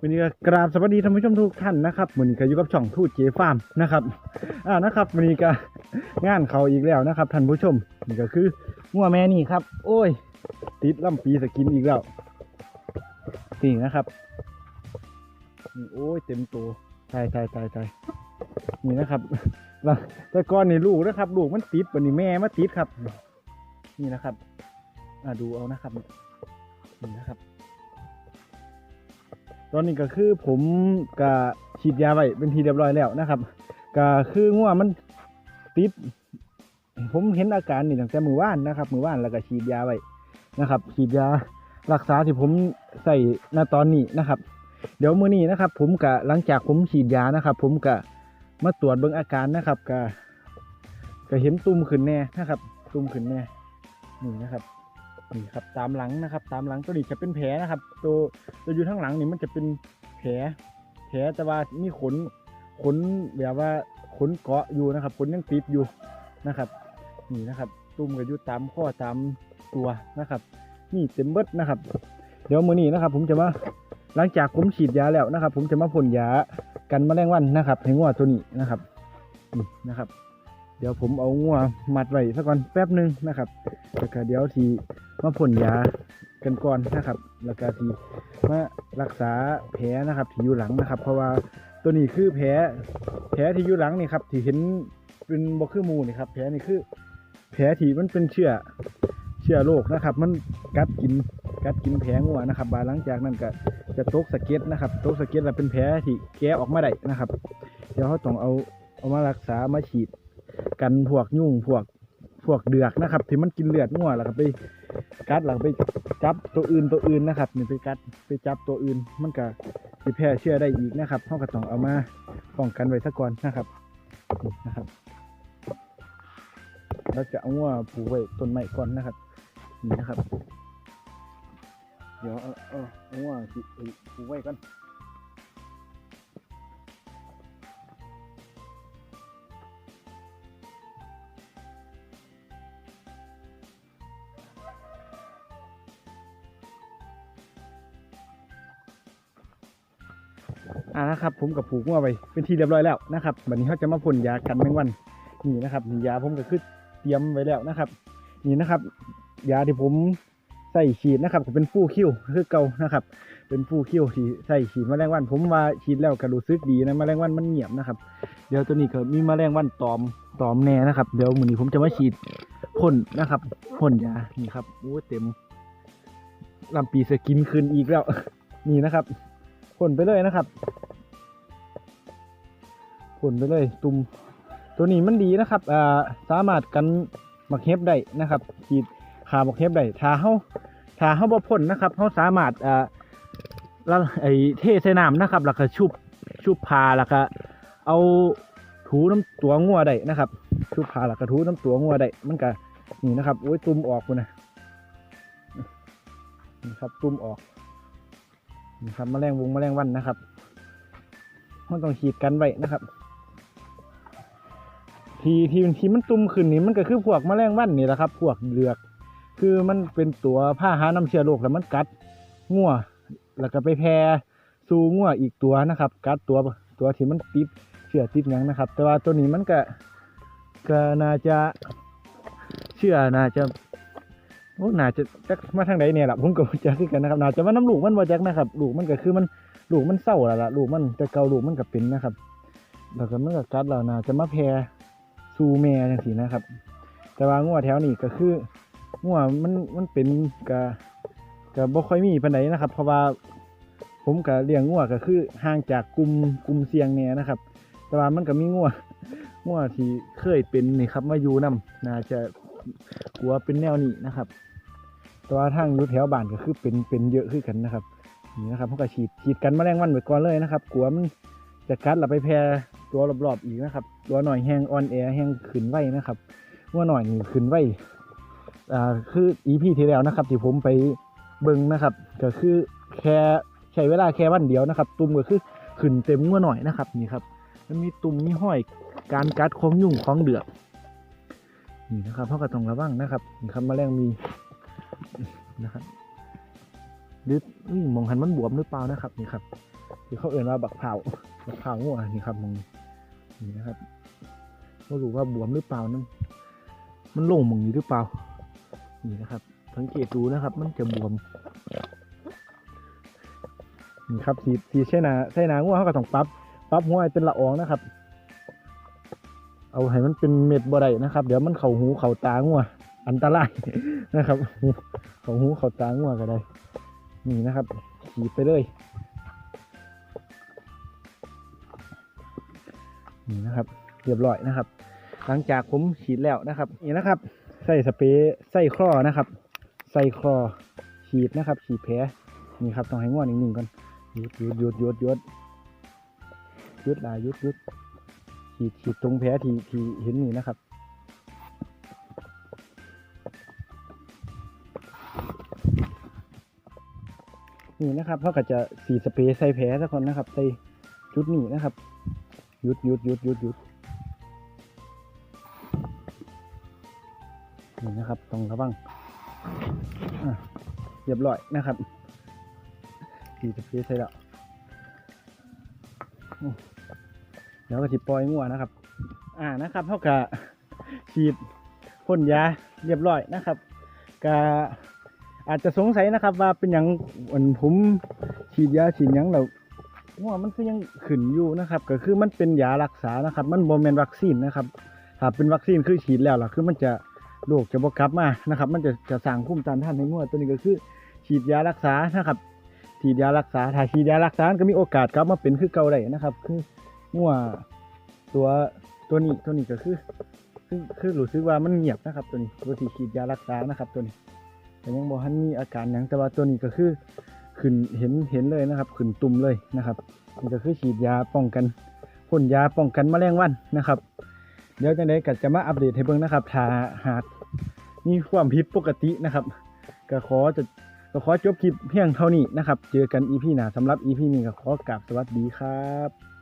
วันนี้ก็กราบสวัสดีท่านผู้ชมทุกท่านนะครับวันนี้ก็อยู่กับช่องทูตเจฟาร์มนะครับอ่านะครับวันนี้ก็งานเขาอีกแล้วนะครับท่านผู้ชมนี่ก็คืองัวแม่นี่ครับ โอ้ย ติดลำปีสกินอีกแล้วนี่นะครับนี่โอ้ยเต็มตัวตายตายตายตายนี่นะครับแล้วแต่ก่อนนี่ลูกนะครับลูกมันติดวันนี้แม่มาติดครับ นี่นะครับ อ่าดูเอานะครับนี่นะครับ ตอนนี้ก็คือผมก็ฉีดยาไว้เป็นทีเรียบร้อยแล้วนะครับก็คือง่วมันติด ผมเห็นอาการนี่ตั้งแต่มือว่านนะครับมือว่านแล้วก็ฉีดยาไว้นะครับ ฉีดยารักษาที่ผมใส่ณตอนนี้นะครับ เดี๋ยวมื้อนี้นะครับ ผมก็หลังจากผมฉีดยานะครับ ผมก็มาตรวจเบิ่งอาการนะครับก็ก็เห็นตุ่มขึ้นแน่นะครับ ตุ่มขึ้นแน่นี่นะครับ นี่ครับตามหลังนะครับ ตามหลังตัวนี้จะเป็นแผลนะครับ ตัวตัวอยู่ข้างหลังนี่มันจะเป็นแผล แผลแต่ว่ามีขนขนแบบว่าขนเกาะอยู่นะครับขนยังติดอยู่นะครับ นี่นะครับ ตุ่มก็อยู่ตามข้อตามตัวนะครับ นี่เต็มเบิดนะครับ เดี๋ยวมือนี้นะครับ ผมจะมาหลังจากผมฉีดยาแล้วนะครับ ผมจะมาพ่นยากันแมลงวันนะครับให้งัวตัวนี้นะครับนี่นะครับ เดี๋ยวผมเอางัวมัดไว้ซะก่อนแป๊บหนึ่งนะครับแล้วก็เดี๋ยวที มาพ่นยากันก่อนนะครับแล้วก็ทีมารักษาแผลนะครับที่อยู่หลังนะครับ เพราะว่าตัวนี้คือแผลแผลที่อยู่หลังนี่ครับที่เห็นเป็นบอคือมูนี่ครับแผลนี่คือ แผลที่มันเป็นเชื้อเชื้อโรคนะครับ มันกัดกินกัดกินแผลงัวนะครับ บาหลังจากนั้นก็จะตกสะเก็ดนะครับตกสะเก็ดแล้วเป็นแผลที่แกะออกมาได้นะครับ เดี๋ยวเขาต้องเอาเอามารักษามาฉีด กันพวกยุ่งพวกพวกเดือกนะครับ ที่มันกินเลือดงัวแล้วก็ไป กัดแล้วก็ไปจับตัวอื่นตัวอื่นนะครับนี่ไปกัดไปจับตัวอื่น มันก็สิแพร่เชื้อได้อีกนะครับเขาก็ต้องเอามาป้องกันไว้ซะก่อนนะครับนะครับเราจะเอาว่าปลูกไว้ต้นไม้ก่อนนะครับนี่นะครับ เดี๋ยวเอาเอาเอาว่าสิไปปลูกไว้ก่อน อ่านะครับผมกับปลูกว่าไว้เป็นที่เรียบร้อยแล้วนะครับวันนี้เขาจะมาพ่นยากันแมงวันนี่นะครับยาผมก็คือเตรียมไว้แล้วนะครับ นี่นะครับ ยาที่ผมใส่ฉีดนะครับก็เป็นฟู่คิวคือเก่านะครับ เป็นฟู่คิวที่ใส่ฉีดแมลงวัน ผมว่าฉีดแล้วก็รู้สึกดีนะแมลงวันมันเงียบนะครับเดี๋ยวตัวนี้ก็มีแมลงวันตอมตอมแน่นะครับเดี๋ยวมือนี้ผมจะมาฉีดพ่นนะครับพ่นยานี่ครับโอ้เต็มลำปีสกินคืนอีกแล้วนี่นะครับพ่นไปเลยนะครับ่นไปเลย ตุ่มตัวนี้มันดีนะครับอ่าสามารถกันหมักเห็บได้นะครับฉีดขาหมักเห็บได้ถ้าเฮาถ้าเฮาบ่พ่นนะครับเฮาสามารถอ่าแล้วไอ้เทใส่น้ำนะครับแล้วก็ชุบชุบพาแล้วก็เอาถูน้ำตัวงัวได้นะครับ ชุบพาแล้วก็ถูน้ำตัวงัวได้มันก็นี่นะครับโอ้ยตุ่มออกพุ่นะนี่ครับตุ่มออกนี่ครับแมลงวงแมลงวันนะครับมันต้องฉีดกันไว้นะครับ ทีทีทีมันตุ่มขึ้นนี่มันก็คือพวกแมลงวันนี่แหละครับ พวกเหลือก คือมันเป็นตัวผ้าหาน้ำเชื้อโรคแล้วมันกัดงัวแล้วก็ไปแพร่สู่งัวอีกตัวนะครับ กัดตัวตัวที่มันติดเชื้อติดยังนะครับ แต่ว่าตัวนี้มันก็ก็น่าจะเชื่อน่าจะโอ้น่าจะจักมาทางใดเนี่ยล่ะผมก็บ่จักคือกันนะครับน่าจะมาน้ำลูกมันบ่จักนะครับลูกมันก็คือมันลูกมันเศร้าแล้วล่ะลูกมันแต่เกาลูกมันก็เป็นนะครับแล้วก็มันก็กัดแล้วน่าจะมาแพร่ สู่แม่จังซี่นะครับ แต่ว่างัวแถวนี้ก็คืองัวมันมันเป็นก็ก็บ่ค่อยมีปานใดนะครับ เพราะว่าผมก็เลี้ยงงัวก็คือห่างจากกลุ่มกลุ่มเสี่ยงแน่นะครับ แต่ว่ามันก็มีงัวงัวที่เคยเป็นนี่ครับมาอยู่นํน่าจะกลัวเป็นแนวนี้นะครับแต่ว่าทางอยู่แถวบ้านก็คือเป็นเป็นเยอะขึ้นกันนะครับนี่นะครับเขาก็ฉีดฉีดกันแมลงวันไว้ก่อนเลยนะครับ กลัวมันจะกัดแล้วไปแพร่ ตัวรอบๆอีกนะครับ ตัวหน่อยแห้งอ่อนแอแห้งขึ้นไวนะครับว่าหน่อยนี่ขึ้นไวอ่าคืออีพีที่แล้วนะครับ ที่ผมไปเบิ่งนะครับ ก็คือแค่ใช้เวลาแค่วันเดียวนะครับ ตุ่มก็คือขึ้นเต็มว่าหน่อยนะครับนี่ครับมันมีตุ่มมีห้อยการกัดของยุ่งของเดือกนี่นะครับเขาก็ต้องระวังนะครับนี่ครับแมลงมีนะครับหรือมองหันมันบวมหรือเปล่านะครับนี่ครับที่เขาเอ่นว่าบักเผาบักเผางัวนี่ครับมึง นี่นะครับไม่รู้ว่าบวมหรือเปล่านั่นมันโล่งมึงนี้หรือเปล่า นี่นะครับ สังเกตดูนะครับ มันจะบวม นี่ครับสีสีใช่นาใช่นางัวเขาก็ต้องปรับปรับหัวให้เป็นละอองนะครับ เอาให้มันเป็นเม็ดบ่ได้นะครับ เดี๋ยวมันเข่าหูเข่าตางัวอันตรายนะครับ เข่าหูเข่าตางัวก็ได้ นี่นะครับขีดไปเลย นี่นะครับเรียบร้อยนะครับ หลังจากผมฉีดแล้วนะครับนี่นะครับใส่สเปรย์ใส่คลอนะครับใส่คลอฉีดนะครับ ฉีดแผลนี่ครับต้องให้ง่วนนิ่งก่อนหยุดหยุดหยุดหยุดหยุดหยุดลายหยุดหยุดฉีดฉีดตรงแผลที่ที่เห็นนี่นะครับนี่นะครับเขาก็จะสีดสเปรย์ใส่แผลสักคนนะครับใส่จุดนี้นะครับ ยุดยุดยุดยุดยุดนี่นะครับต้องระวังเรียบร้อยนะครับสีดสเปรย์ใส่แล้วอืมแล้วก็จิปล่อยงัวนะครับ อ่านะครับเขาก็ฉีดพ่นยาเรียบร้อยนะครับก็อาจจะสงสัยนะครับว่าเป็นหยังอันผมฉีดยาฉีดยังแล้ วว่ามันคือยังขึ้นอยู่นะครับ ก็คือมันเป็นยารักษานะครับ มันโมเมนวัคซีนนะครับถ้าเป็นวัคซีนคือฉีดแล้วล่ะคือมันจะโรคจะบกลับมานะครับ มันจะจะสร้างภูมิต้านท่านในงัวตัวนี้ก็คือ ฉีดยารักษานะครับฉีดยารักษาถ้าฉีดยารักษาก็มีโอกาสกลับมาเป็นคือเก่าได้นะครับ คืองัวตัวตัวนี้ตัวนี้ก็คือคือคือรู้สึกว่ามันเงียบนะครับ ตัวนี้ตัวที่ฉีดยารักษานะครับ ตัวนี้แต่ยังบอกท่านมีอาการหยังแต่ว่าตัวนี้ก็คือ ขึ้นเห็นเห็นเลยนะครับ ขึ้นตุ่มเลยนะครับนี่ก็คือฉีดยาป้องกันพ่นยาป้องกันแมลงวันนะครับ เดี๋ยวจังไดก็จะมาอัปเดตให้เบิ่งนะครับถ้าหากมีความผิดปกตินะครับ ก็ขอจะก็ขอจบคลิปเพียงเท่านี้นะครับ เจอกันอีพีหน้าสำหรับอีพีนี้ก็ขอกราบสวัสดีครับ